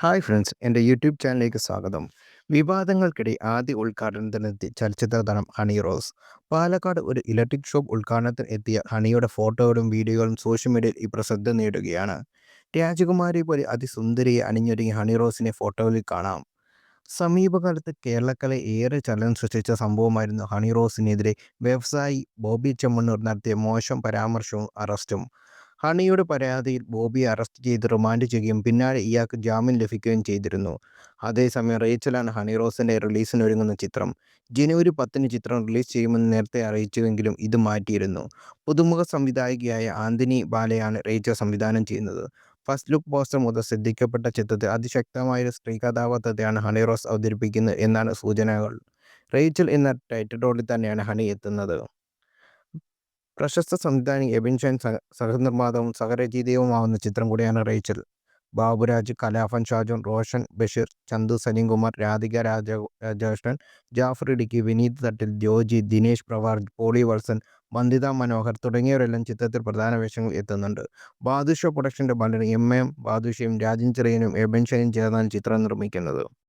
Hi friends എന്റെ YouTube ചാനലിലേക്ക് സ്വാഗതം. വിവാദങ്ങൾക്കിടെ ആദ്യ ഉദ്ഘാടനത്തിനെത്തി ചലച്ചിത്ര താരം ഹണി റോസ്. പാലക്കാട് ഒരു ഇലക്ട്രിക് ഷോപ്പ് ഉദ്ഘാടനത്തിന് എത്തിയ ഹണിയുടെ ഫോട്ടോകളും വീഡിയോകളും സോഷ്യൽ മീഡിയയിൽ ഇപ്പോൾ ശ്രദ്ധ നേടുകയാണ്. രാജകുമാരി പോലെ അതിസുന്ദരിയെ അണിഞ്ഞൊരുങ്ങിയ ഹണി റോസിനെ ഫോട്ടോയിൽ കാണാം. സമീപകാലത്ത് കേരളക്കലെ ഏറെ ചലനം സൃഷ്ടിച്ച സംഭവമായിരുന്നു ഹണി റോസിനെതിരെ വ്യവസായി ബോബി ചെമ്മണ്ണൂർ നടത്തിയ മോശം പരാമർശവും അറസ്റ്റും. ഹണിയുടെ പരാതിയിൽ ബോബിയെ അറസ്റ്റ് ചെയ്ത് റിമാൻഡ് ചെയ്യുകയും പിന്നാലെ ഇയാൾക്ക് ജാമ്യം ലഭിക്കുകയും ചെയ്തിരുന്നു. അതേസമയം റേച്ചലാണ് ഹണി റോസിന്റെ റിലീസിന് ഒരുങ്ങുന്ന ചിത്രം. ജനുവരി പത്തിന് ചിത്രം റിലീസ് ചെയ്യുമെന്ന് നേരത്തെ അറിയിച്ചുവെങ്കിലും ഇത് മാറ്റിയിരുന്നു. പുതുമുഖ സംവിധായികയായ ആന്റണി ബാലയാണ് റേച്ചൽ സംവിധാനം ചെയ്യുന്നത്. ഫസ്റ്റ് ലുക്ക് പോസ്റ്റർ മുതൽ ശ്രദ്ധിക്കപ്പെട്ട ചിത്രത്തിൽ അതിശക്തമായ സ്ത്രീ കഥാപാത്രത്തെയാണ് ഹണി റോസ് അവതരിപ്പിക്കുന്നത് എന്നാണ് സൂചനകൾ. റേച്ചൽ എന്ന ടൈറ്റിൽ തന്നെയാണ് ഹണി എത്തുന്നത്. പ്രശസ്ത സംവിധായകൻ എബിൻ ഷൈൻ സഹ സഹനിർമ്മാതാവും സഹരചയിതാവുമാവുന്ന ചിത്രം കൂടിയാണ് റേച്ചൽ. ബാബുരാജ് കലാഫൻ ഷാജോൻ റോഷൻ ബഷീർ ചന്തു സലീംകുമാർ രാധിക രാജ രാജകൃഷ്ണൻ ജാഫർ ഇടുക്കി വിനീത് തട്ടിൽ ജോജി ദിനേശ് പ്രവാർ പോളി വത്സൻ വന്ദിത മനോഹർ തുടങ്ങിയവരെല്ലാം ചിത്രത്തിൽ പ്രധാന വേഷങ്ങൾ എത്തുന്നുണ്ട്. ബാദുഷ പ്രൊഡക്ഷന്റെ ബാനർ എം എം ബാദുഷയും രാജൻ ചെറിയനും എബൻ ഷൈനും ചേർന്നാണ് ചിത്രം നിർമ്മിക്കുന്നത്.